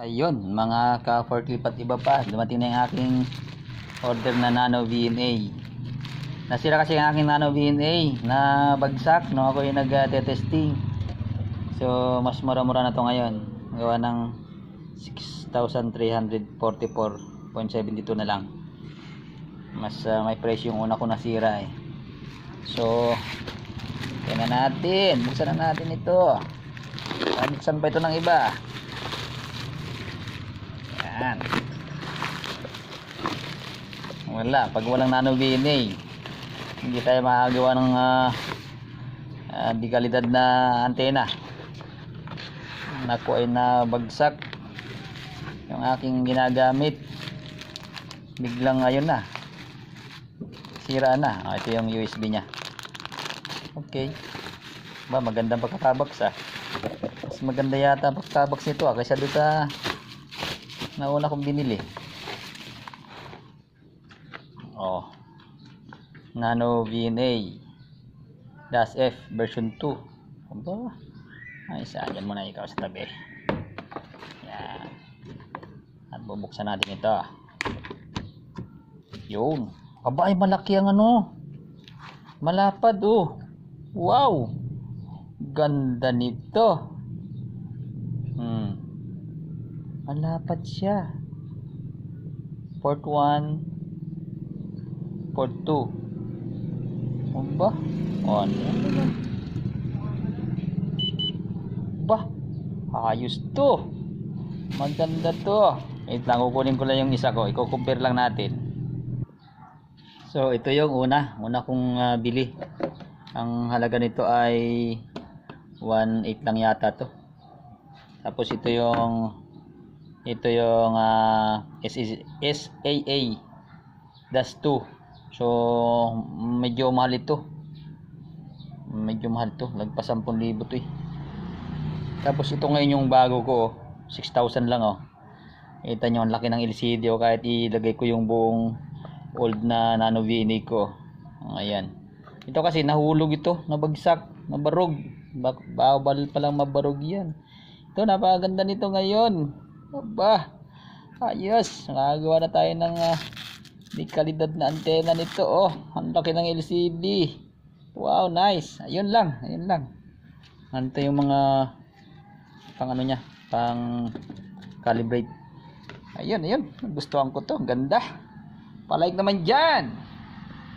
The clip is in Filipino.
Ayun, mga ka-forklift at iba pa, dumating na yung aking order na Nano VNA. Nasira kasi ang aking Nano VNA na bagsak no ako yung nag-testing. So, mas mura-mura na to ngayon. Gawa ng 6,344.72 na lang. Mas ah, may presyo yung una ko nasira eh. So, tingnan natin. Buksan na natin ito. Buksan pa ito ng iba. Yan. Wala. Pag walang nano VNA, hindi tayo makagawa ng ah, ah, di kalidad na antena. Naku ay nabagsak yung aking ginagamit. Biglang ayun na. Sira na. Ah, ito yung USB niya. Okay. Ba, magandang pagkakabaks ah. Mas maganda yata ang pagkakabaks nito ah, kaysa sa nauna kong binili. Oh. Nano VNA Dash F version 2. Aba. Ay, saan yan muna ikaw sa tabi. Yan. At bubuksan natin ito. Yun. Aba, ay malaki ang ano. Malapad oh. Wow. Ganda nito. Malapad siya. Port 1 Port 2 Ano ba? Ano? Ba? Ayos to. Maganda to. Wait lang, kukunin ko lang yung isa ko. Iko-compare lang natin. So, ito yung una. Una kong ah, bili. Ang halaga nito ay 1.8 lang yata to. Tapos ito yung ito yung SS SAA dash 2 so medyo mahal ito. Medyo mahal to. Lagpas 10,000 to eh. Tapos ito ngayon yung bago ko oh. 6,000 lang oh. Kita nyo ang laki ng LCD oh, kahit ilagay ko yung buong old na nano VNA ko ayan. Ito kasi nahulog ito. Nabagsak. Nabarog. Bawal palang mabarog yan. Ito napakaganda nito ngayon Aba, ayos. Nakagawa na tayo ng uh, di kalidad na antena nito. Oh, ang laki ng LCD. Wow, nice. Ayun lang, ayun lang. Ante yung mga pang ano niya, pang calibrate. Ayun, ayun. Gustuhan ko to. Ganda. Palike naman dyan.